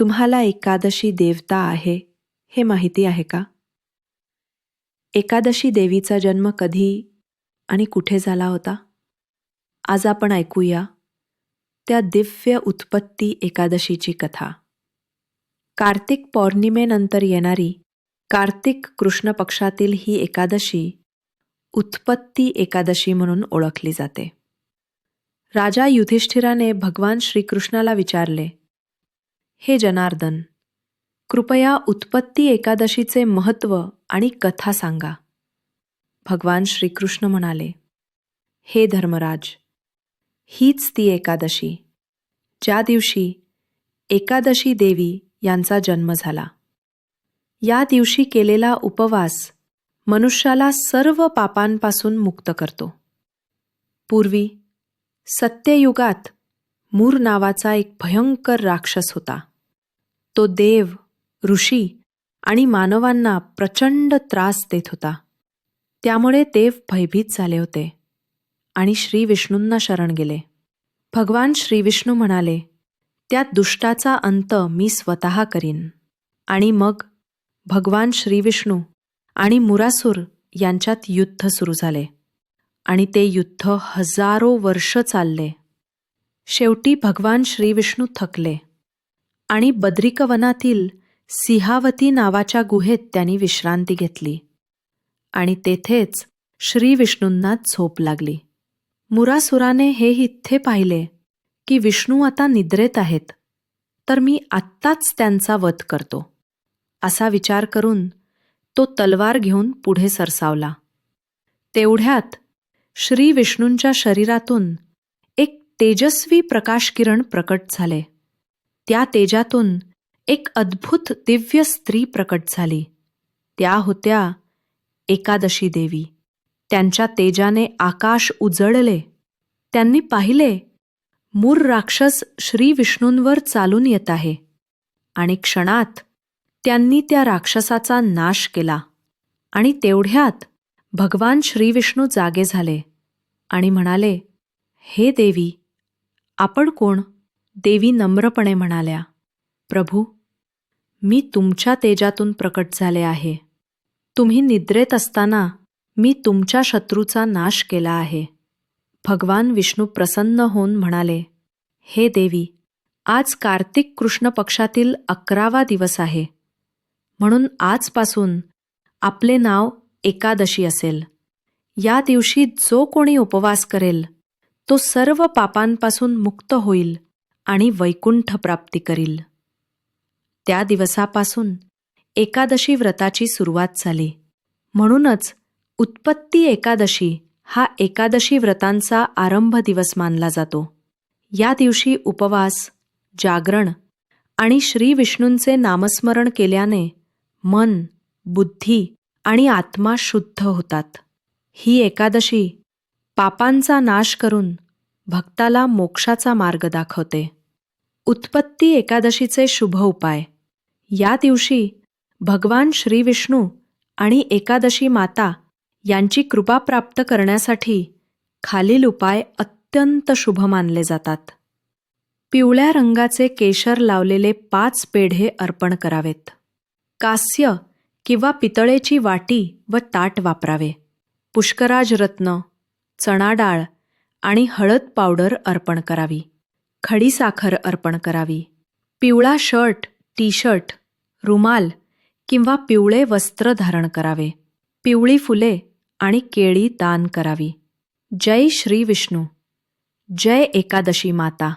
तुम्हाला एकादशी देवता आहे हे माहिती आहे का? एकादशी देवीचा जन्म कधी आणि कुठे झाला होता? आज आपण ऐकूया त्या दिव्य उत्पत्ती एकादशीची कथा. कार्तिक पौर्णिमेनंतर येणारी कार्तिक कृष्ण पक्षातील ही एकादशी उत्पत्ती एकादशी म्हणून ओळखली जाते. राजा युधिष्ठिराने भगवान श्रीकृष्णाला विचारले हे जनार्दन कृपया उत्पत्ती एकादशीचे महत्त्व आणि कथा सांगा. भगवान श्रीकृष्ण म्हणाले हे धर्मराज हीच ती एकादशी ज्या दिवशी एकादशी देवी यांचा जन्म झाला. या दिवशी केलेला उपवास मनुष्याला सर्व पापांपासून मुक्त करतो. पूर्वी सत्ययुगात मूर नावाचा एक भयंकर राक्षस होता. तो देव ऋषी आणि मानवांना प्रचंड त्रास देत होता. त्यामुळे देव भयभीत झाले होते आणि श्री विष्णूंना शरण गेले. भगवान श्रीविष्णू म्हणाले त्या दुष्टाचा अंत मी स्वतः करीन. आणि मग भगवान श्रीविष्णू आणि मुरासूर यांच्यात युद्ध सुरू झाले आणि ते युद्ध हजारो वर्ष चालले. शेवटी भगवान श्रीविष्णू थकले. आणि बद्रिकवनातील सिहावती नावाच्या गुहेत त्यांनी विश्रांती घेतली. आणि तेथेच श्री विष्णूंना झोप लागली. मुरासुराने हे इथे पाहिले की विष्णू आता निद्रेत आहेत. तर मी आत्ताच त्यांचा वध करतो. असा विचार करून तो तलवार घेऊन पुढे सरसावला. तेवढ्यात श्री विष्णूंच्या शरीरातून एक तेजस्वी प्रकाशकिरण प्रकट झाले. त्या तेजातून एक अद्भुत दिव्य स्त्री प्रकट झाली. त्या होत्या एकादशी देवी. त्यांच्या तेजाने आकाश उजळले. त्यांनी पाहिले मूर राक्षस श्री विष्णूंवर चालून येत आहे. आणि क्षणात त्यांनी त्या राक्षसाचा नाश केला. आणि तेवढ्यात भगवान श्रीविष्णू जागे झाले आणि म्हणाले हे देवी आपण कोण? देवी नम्रपणे म्हणाल्या प्रभू मी तुमच्या तेजातून प्रकट झाले आहे. तुम्ही निद्रेत असताना मी तुमच्या शत्रूचा नाश केला आहे. भगवान विष्णू प्रसन्न होऊन म्हणाले हे देवी आज कार्तिक कृष्ण पक्षातील अकरावा दिवस आहे. म्हणून आजपासून आपले नाव एकादशी असेल. या दिवशी जो कोणी उपवास करेल तो सर्व पापांपासून मुक्त होईल. आणि वैकुंठ प्राप्ती करील. त्या दिवसापासून एकादशी व्रताची सुरुवात झाली. म्हणूनच उत्पत्ती एकादशी हा एकादशी व्रतांचा आरंभ दिवस मानला जातो. या दिवशी उपवास जागरण आणि श्रीविष्णूंचे नामस्मरण केल्याने मन बुद्धी आणि आत्मा शुद्ध होतात. ही एकादशी पापांचा नाश करून भक्ताला मोक्षाचा मार्ग दाखवते. उत्पत्ती एकादशीचे शुभ उपाय. या दिवशी भगवान श्री विष्णू आणि एकादशी माता यांची कृपा प्राप्त करण्यासाठी खालील उपाय अत्यंत शुभ मानले जातात. पिवळ्या रंगाचे केशर लावलेले पाच पेढे अर्पण करावेत. कास्य किंवा पितळेची वाटी व ताट वापरावे. पुष्कराज रत्न चणा डाळ आणि हळद पावडर अर्पण करावी. खडीसाखर अर्पण करावी. पिवळा शर्ट टी शर्ट रुमाल किंवा पिवळे वस्त्र धारण करावे. पिवळी फुले आणि केळी दान करावी. जय श्री विष्णू. जय एकादशी माता.